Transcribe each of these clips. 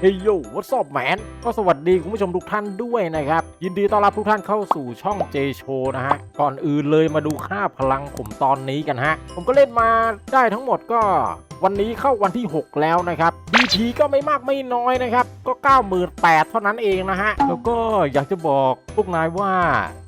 เฮ้ยโย่วั s ส p แมนก็สวัสดีคุณผู้ชมทุกท่านด้วยนะครับ ยินดีต้อนรับทุกท่านเข้าสู่ช่อง J Show นะฮะ ก่อนอื่นเลยมาดูค่าพลังผมตอนนี้กันฮะ ผมก็เล่นมาได้ทั้งหมดก็ วันนี้เข้าวันที่ 6 แล้วนะครับ DP ก็ไม่มากไม่น้อยนะครับ ก็ 98,000เท่านั้นเองนะฮะ แล้วก็อยากจะบอกพวกนายว่า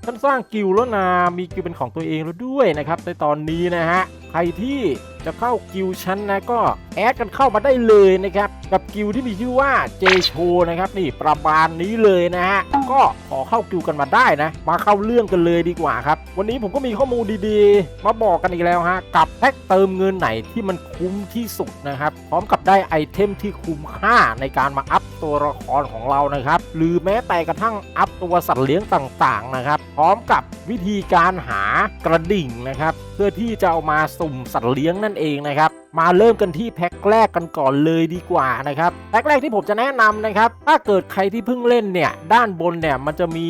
ฉันสร้างกิลแล้วนะมีกิลเป็นของตัวเองแล้วด้วยนะครับในตอนนี้นะฮะใครที่ จะเข้ากิลชั้นนะก็แอดกันเข้ามาได้เลยนะครับ กับกิลที่มีชื่อว่า J Show นะครับนี่ประมาณนี้เลยนะฮะก็ขอเข้ากิลกันมาได้นะ มาเข้าเรื่องกันเลยดีกว่าครับ วันนี้ผมก็มีข้อมูลดีๆ มาบอกกันอีกแล้วฮะกับแพ็กเติมเงินไหนที่มันคุ้มที่สุดนะครับ พร้อมกับได้ไอเทมที่คุ้มค่าในการมาอัพตัวละครของเรานะครับ หรือแม้แต่กระทั่งอัพตัวสัตว์เลี้ยงต่างๆนะครับ พร้อมกับวิธีการหากระดิ่งนะครับ พื่อที่จะเอามาสุ่มสัตว์เลี้ยงนั่นเองนะครับ มาเริ่มกันที่แพ็คแรกกันก่อนเลยดีกว่านะครับแพ็คแรกที่ผมจะแนะนำนะครับ ถ้าเกิดใครที่เพิ่งเล่นเนี่ย ด้านบนเนี่ยมันจะมี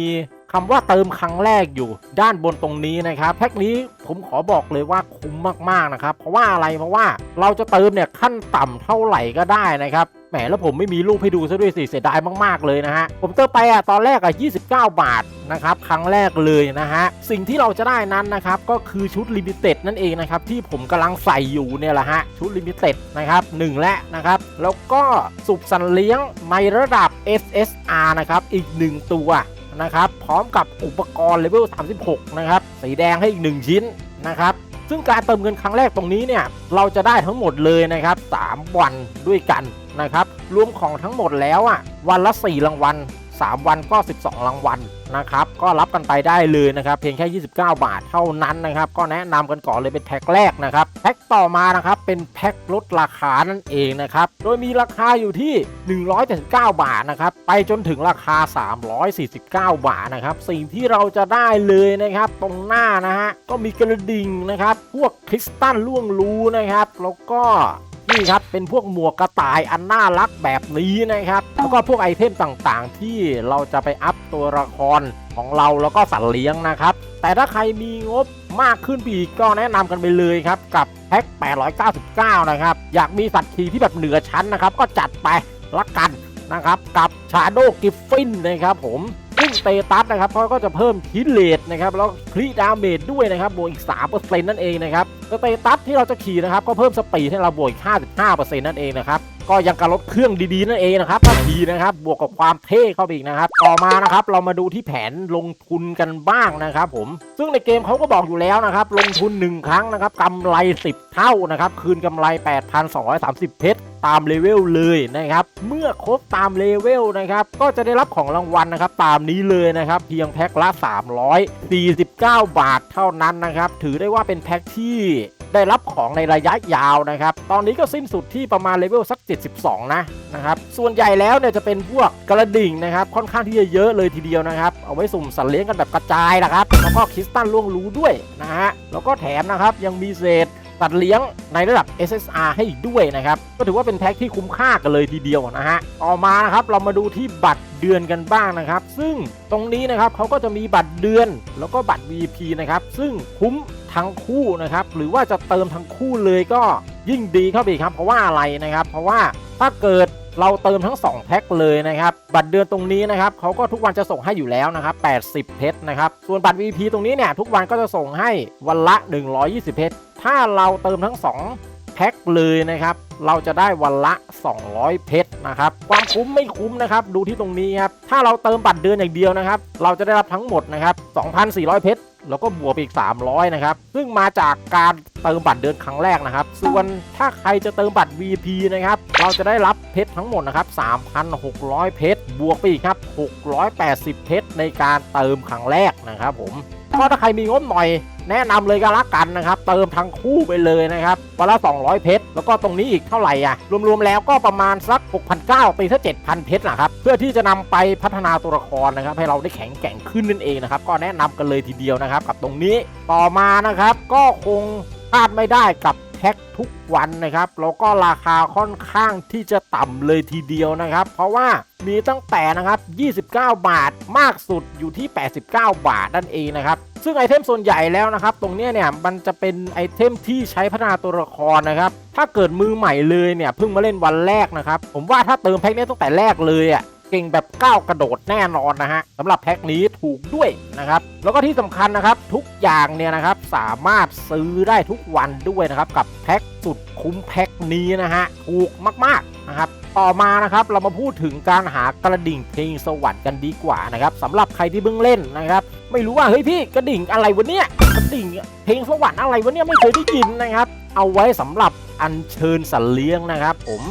คำว่าเติมครั้งแรกอยู่ด้านบนตรงนี้นะครับแพ็คนี้ผมขอบอกเลยว่าคุ้มมากๆนะครับ เพราะว่าอะไรเพราะว่าเราจะเติมเนี่ยขั้นต่ำเท่าไหร่ก็ได้นะครับ แหมแล้วผมไม่มีรูปให้ดูซะด้วยสิเสียดายมากๆเลยนะฮะ ผมเติมไปอะตอนแรกอะ29 บาทนะครับครั้งแรกเลยนะฮะ สิ่งที่เราจะได้นั้นนะครับ ก็คือชุดลิมิเต็ดนั่นเองนะครับ ที่ผมกำลังใส่อยู่เนี่ยแหละฮะ ชุดลิมิเต็ดนะครับหนึ่งและนะครับ แล้วก็สุบสันเลี้ยงในระดับ SSR นะครับอีก 1 ตัวนะครับ พร้อมกับอุปกรณ์เลเวล36 นะครับสีแดงให้อีก 1 ชิ้นนะครับซึ่งการเติมเงินครั้งแรกตรงนี้เนี่ยเราจะได้ทั้งหมดเลยนะครับ 3 วันด้วยกัน นะครับ รวมของทั้งหมดแล้วอะวันละ 4 รางวัล 3 วันก็ 12 รางวัลนะครับ ก็รับกันไปได้เลยนะครับ เพียงแค่ 29 บาทเท่านั้นนะครับ ก็แนะนำกันก่อนเลยเป็นแพ็คแรกนะครับ แพ็คต่อมานะครับ เป็นแพ็คลดราคานั่นเองนะครับ โดยมีราคาอยู่ที่ 179 บาทนะครับ ไปจนถึงราคา 349 บาทนะครับ สิ่งที่เราจะได้เลยนะครับ ตรงหน้านะฮะ ก็มีกระดิ่งนะครับ พวกคริสตัลล่วงรู้นะครับ แล้วก็ นี่ครับเป็นพวกหมวกกระต่ายอันน่ารักแบบนี้นะครับแล้วก็พวกไอเทมต่างๆ ที่เราจะไปอัพตัวละครของเราแล้วก็สัตว์เลี้ยงนะครับ แต่ถ้าใครมีงบมากขึ้นไปอีกก็แนะนำกันไปเลยครับ กับแพ็ค 899 นะครับ อยากมีสัตว์ขี่ที่แบบเหนือชั้นนะครับ ก็จัดไปละกันนะครับ กับชาโดกิฟฟินนะครับผม ซึ่งเตตัสนะครับเขาก็จะเพิ่มคิเลดนะครับแล้วคลีดาเมจด้วยนะครับบวกอีก3%นั่นเองนะครับสเตตัสที่เราจะขี่นะครับก็เพิ่มสปีดให้เราบวกอีก55%นั่นเองนะครับ ก็ยังกับรถเครื่องดีๆนั่นเองนะครับดีนะครับ บวกกับความเท่เข้าไปอีกนะครับ ต่อมานะครับเรามาดูที่แผนลงทุนกันบ้างนะครับ ผม ซึ่งในเกมเขาก็บอกอยู่แล้วนะครับ ลงทุน 1 ครั้งนะครับกำไร 10 เท่านะครับ คืนกำไร 8,230 เพชรตามเลเวลเลยนะครับ เมื่อครบตามเลเวลนะครับ ก็จะได้รับของรางวัลนะครับ ตามนี้เลยนะครับ เพียงแพ็คละ 349 บาทเท่านั้นนะครับ ถือได้ว่าเป็นแพ็คที่ ได้รับของในระยะยาวนะครับ ตอนนี้ก็สิ้นสุดที่ประมาณเลเวลสัก 72 นะนะครับ ส่วนใหญ่แล้วเนี่ยจะเป็นพวกกระดิ่งนะครับ ค่อนข้างที่จะเยอะเลยทีเดียวนะครับ เอาไว้สุ่มสัตว์เลี้ยงกันแบบกระจายนะครับ แล้วก็คริสตัลล่วงรู้ด้วยนะฮะ แล้วก็แถมนะครับยังมีเศษตัดเลี้ยงในระดับ SSR ให้อีกด้วยนะครับ ก็ถือว่าเป็นแพ็คที่คุ้มค่ากันเลยทีเดียวนะฮะ ต่อมานะครับเรามาดูที่บัตรเดือนกันบ้างนะครับ ซึ่งตรงนี้นะครับเขาก็จะมีบัตรเดือนแล้วก็บัตร VIP นะครับ ซึ่งคุ้ม ทั้งคู่นะครับ หรือว่าจะเติมทั้งคู่เลยก็ยิ่งดีเข้าไปอีกครับ เพราะว่าอะไรนะครับ เพราะว่าถ้าเกิดเราเติมทั้ง 2 แพ็คเลยนะครับ บัตรเดือนตรงนี้นะครับเขาก็ทุกวันจะส่งให้อยู่แล้วนะครับ 80 เพชรนะครับ ส่วนบัตร VP ตรงนี้เนี่ยทุกวันก็จะส่งให้วันละ 120 เพชร ถ้าเราเติมทั้ง 2 แพ็คเลยนะครับ เราจะได้วันละ 200 เพชรนะครับ ความคุ้มไม่คุ้มนะครับ ดูที่ตรงนี้ครับ ถ้าเราเติมบัตรเดือนอย่างเดียวนะครับ เราจะได้รับทั้งหมดนะครับ 2,400 เพชร แล้วก็บวกไปอีก 300 นะครับ ซึ่งมาจากการเติมบัตรเดือนครั้งแรกนะครับ ส่วนถ้าใครจะเติมบัตร V.P. นะครับ เราจะได้รับเพชรทั้งหมดนะครับ 3,600 เพชร บวกไปอีกครับ 680 เพชรในการเติมครั้งแรกนะครับผม ก็ถ้าใครมีงบหน่อย แนะนำเลยก็แล้วกันนะครับ เติมทั้งคู่ไปเลยนะครับวันละ 200 เพชร แล้วก็ตรงนี้อีกเท่าไหร่อะ รวมๆ แล้วก็ประมาณสัก 6,900ไปถ้า7,000 เพชรนะครับ เพื่อที่จะนำไปพัฒนาตัวละครนะครับ ให้เราได้แข็งแกร่งขึ้นนั่นเองนะครับ ก็แนะนำกันเลยทีเดียวนะครับ กับตรงนี้ ต่อมานะครับ ก็คงพลาดไม่ได้กับ แพ็คทุกวันนะครับ แล้วก็ราคาค่อนข้างที่จะต่ำเลยทีเดียวนะครับ เพราะว่ามีตั้งแต่นะครับ 29 บาทมากสุดอยู่ที่ 89 บาทนั่นเองนะครับ ซึ่งไอเทมส่วนใหญ่แล้วนะครับ ตรงนี้เนี่ยมันจะเป็นไอเทมที่ใช้พัฒนาตัวละครนะครับ ถ้าเกิดมือใหม่เลยเนี่ยเพิ่งมาเล่นวันแรกนะครับ ผมว่าถ้าเติมแพ็คนี้ตั้งแต่แรกเลยอะ เก่งแบบก้าวกระโดดแน่นอนนะฮะสำหรับแพ็คนี้ถูกด้วยนะครับ แล้วก็ที่สำคัญนะครับทุกอย่างเนี่ยนะครับสามารถซื้อได้ทุกวันด้วยนะครับกับแพ็คสุดคุ้มแพ็คนี้นะฮะถูกมากๆนะครับต่อมานะครับเรามาพูดถึงการหากระดิ่งเพลงสวรรค์กันดีกว่านะครับสำหรับใครที่เพิ่งเล่นนะครับ ไม่รู้ว่าเฮ้ยพี่กระดิ่งอะไรวะเนี่ยกระดิ่งเพลงสวรรค์อะไรวะเนี่ยไม่เคยได้ยินนะครับ เอาไว้สำหรับอัญเชิญสัตว์เลี้ยงนะครับ ผม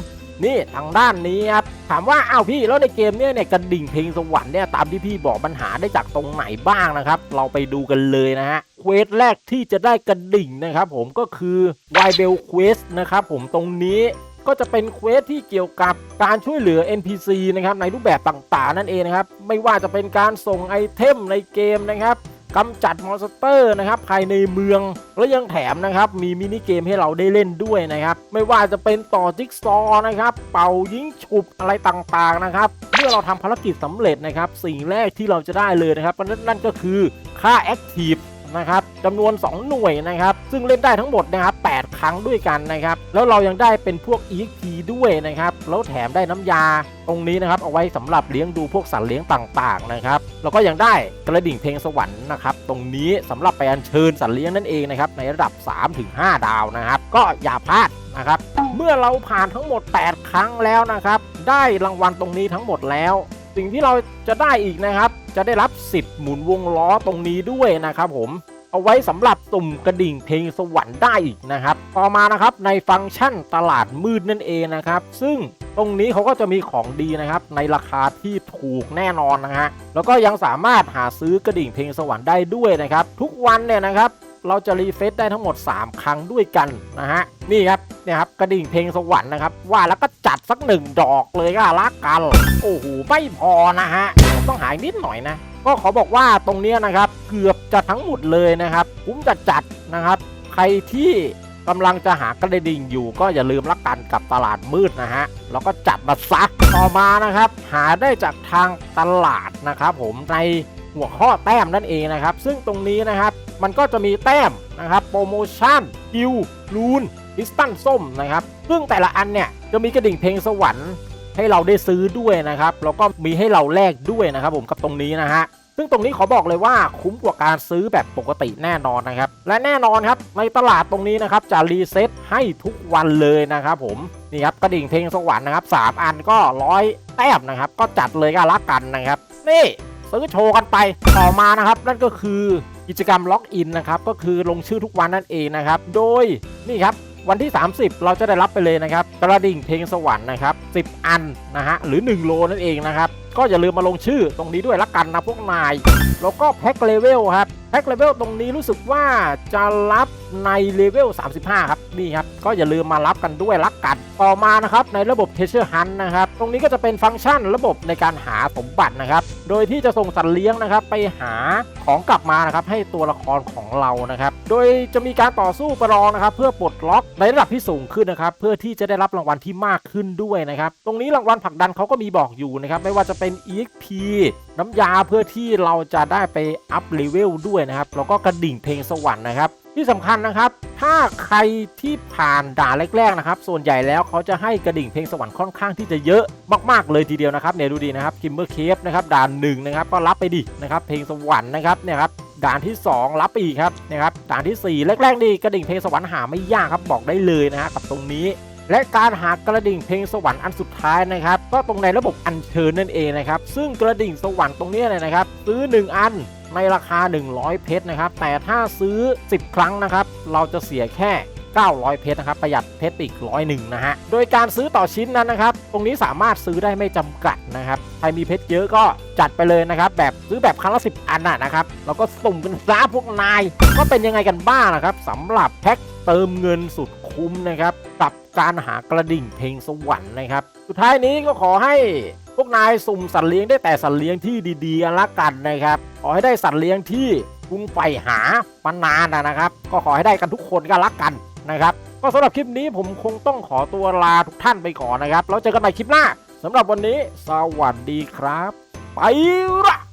นี่ทางด้านนี้ครับถามว่าอ้าวพี่แล้วในเกมเนี่ยเนี่ยกระดิ่งเพลงสวรรค์เนี่ยตามที่พี่บอกปัญหาได้จากตรงไหนบ้างนะครับ เราไปดูกันเลยนะฮะเควสแรกที่จะได้กระดิ่งนะครับผมก็คือไวเบลเควสนะครับผมตรงนี้ก็จะเป็นเควสที่เกี่ยวกับการช่วยเหลือ NPC นะครับในรูปแบบต่างๆ นั่นเองนะครับ ไม่ว่าจะเป็นการส่งไอเทมในเกมนะครับ กำจัดมอนสเตอร์นะครับภายในเมือง และยังแถมนะครับมีมินิเกมให้เราได้เล่นด้วยนะครับ ไม่ว่าจะเป็นต่อจิ๊กซอว์นะครับ เป่ายิงฉุบอะไรต่างๆนะครับเมื่อเราทำภารกิจสำเร็จนะครับ สิ่งแรกที่เราจะได้เลยนะครับนั่นก็คือค่าแอคทีฟ นะครับจำนวน 2 หน่วยนะครับ ซึ่งเล่นได้ทั้งหมดนะครับ8ครั้งด้วยกันนะครับ แล้วเรายังได้เป็นพวก EXP ด้วยนะครับ แล้วแถมได้น้ำยาตรงนี้นะครับเอาไว้สำหรับเลี้ยงดูพวกสัตว์เลี้ยงต่างๆนะครับ แล้วก็ยังได้กระดิ่งเพลงสวรรค์นะครับ ตรงนี้สำหรับไปอัญเชิญสัตว์เลี้ยงนั่นเองนะครับ ในระดับ 3-5 ดาวนะครับ ก็อย่าพลาดนะครับ เมื่อเราผ่านทั้งหมด 8 ครั้งแล้วนะครับ ได้รางวัลตรงนี้ทั้งหมดแล้ว สิ่งที่เราจะได้อีกนะครับ จะได้รับสิทธิ์หมุนวงล้อตรงนี้ด้วยนะครับผมเอาไว้สำหรับตุ่มกระดิ่งเพลงสวรรค์ได้อีกนะครับ ต่อมานะครับในฟังก์ชันตลาดมืดนั่นเองนะครับ ซึ่งตรงนี้เขาก็จะมีของดีนะครับ ในราคาที่ถูกแน่นอนนะฮะแล้วก็ยังสามารถหาซื้อกระดิ่งเพลงสวรรค์ได้ด้วยนะครับ ทุกวันเนี่ยนะครับ เราจะรีเฟซได้ทั้งหมด 3 ครั้งด้วยกันนะฮะ นี่ครับเนี่ยครับกระดิ่งเพลงสวรรค์นะครับ ว่าแล้วก็จัดสักหนึ่งดอกเลยก็ละกัน โอ้โห ไม่พอนะฮะ ต้องหายนิดหน่อยนะ ก็ขอบอกว่าตรงเนี้ยนะครับเกือบจะทั้งหมดเลยนะครับคุ้มจัดจัดนะครับ ใครที่กำลังจะหากระดิ่งอยู่ก็อย่าลืมละกันกับตลาดมืดนะฮะแล้วก็จัดมาซักต่อมานะครับ หาได้จากทางตลาดนะครับผมใน หัวข้อแต้มนั่นเองนะครับ ซึ่งตรงนี้นะครับมันก็จะมีแต้มนะครับโปรโมชั่นกิวลูนลิสตันส้มนะครับซึ่งแต่ละอันเนี่ยจะมีกระดิ่งเพลงสวรรค์ให้เราได้ซื้อด้วยนะครับแล้วก็มีให้เราแลกด้วยนะครับผมกับตรงนี้นะฮะซึ่งตรงนี้ขอบอกเลยว่าคุ้มกว่าการซื้อแบบปกติแน่นอนนะครับ และแน่นอนครับในตลาดตรงนี้นะครับจะรีเซ็ตให้ทุกวันเลยนะครับผมนี่ครับกระดิ่งเพลงสวรรค์นะครับสามอันก็ร้อยแต้มนะครับ ก็จัดเลยก็ละกันนะครับนี่ ซื้อโชว์กันไปต่อมานะครับ นั่นก็คือกิจกรรมล็อกอินนะครับก็คือลงชื่อทุกวันนั่นเองนะครับ โดยนี่ครับวันที่ 30 เราจะได้รับไปเลยนะครับกระดิ่งเพลงสวรรค์นะครับ10 อันนะฮะหรือ 1 โลนั่นเองนะครับ ก็อย่าลืมมาลงชื่อตรงนี้ด้วยละกันนะพวกนาย แล้วก็แพ็คเลเวลครับแพ็คเลเวลตรงนี้รู้สึกว่าจะรับในเลเวล 35 ครับนี่ครับ ก็อย่าลืมมารับกันด้วยละกัน ต่อมานะครับในระบบ Treasure Hunt นะครับ ตรงนี้ก็จะเป็นฟังก์ชันระบบในการหาสมบัตินะครับ โดยที่จะส่งสัตว์เลี้ยงนะครับ ไปหาของกลับมานะครับ ให้ตัวละครของเรานะครับ โดยจะมีการต่อสู้ประลองนะครับ เพื่อปลดล็อกในระดับที่สูงขึ้นนะครับ เพื่อที่จะได้รับรางวัลที่มากขึ้นด้วยนะครับ ตรงนี้รางวัลผลักดันเขาก็มีบอกอยู่นะครับ ไม่ว่าจะเป็น EXP น้ำยาเพื่อที่เราจะได้ไปอัพเลเวลด้วยนะครับ แล้วก็กระดิ่งเพลงสวรรค์นะครับที่สำคัญนะครับ ถ้าใครที่ผ่านด่านแรกๆนะครับ ส่วนใหญ่แล้วเขาจะให้กระดิ่งเพลงสวรรค์ค่อนข้างที่จะเยอะมากๆเลยทีเดียวนะครับเนี่ยดูดีนะครับคิมเบอร์เคฟนะครับด่านหนึ่งนะครับก็รับไปดินะครับเพลงสวรรค์นะครับเนี่ยครับด่านที่ 2 รับอีกครับนะครับด่านทีสี่4 แรกๆนี่กระดิ่งเพลงสวรรค์หาไม่ยากครับบอกได้เลยนะฮะกับตรงนี้ และการหากระดิ่งเพลงสวรรค์อันสุดท้ายนะครับ ก็ตรงในระบบอัญเชิญนั่นเองนะครับ ซึ่งกระดิ่งสวรรค์ตรงนี้เนี่ยนะครับ ซื้อ 1 อันในราคา 100 เพชรนะครับ แต่ถ้าซื้อ 10 ครั้งนะครับ เราจะเสียแค่ 900 เพชรนะครับ ประหยัดเพชรอีกร้อยหนึ่งนะฮะ โดยการซื้อต่อชิ้นนั้นนะครับ ตรงนี้สามารถซื้อได้ไม่จำกัดนะครับ ใครมีเพชรเยอะก็จัดไปเลยนะครับ แบบซื้อแบบครั้งละ 10 อันนะครับ แล้วก็สุ่มกันซะพวกนาย ก็เป็นยังไงกันบ้างนะครับสำหรับแพ็คเติมเงินสุดคุ้มนะครับกับการหากระดิ่งเพลงสวรรค์นะครับ สุดท้ายนี้ก็ขอให้พวกนายสุ่มสัตว์เลี้ยงได้แต่สัตว์เลี้ยงที่ดีๆกันละกันนะครับ ขอให้ได้สัตว์เลี้ยงที่คุณใฝ่หามานานนะครับ ก็ขอให้ได้กันทุกคนก็ละกันนะครับ ก็สำหรับคลิปนี้ผมคงต้องขอตัวลาทุกท่านไปก่อนนะครับ แล้วเจอกันใหม่คลิปหน้าสำหรับวันนี้ สวัสดีครับ ไปละ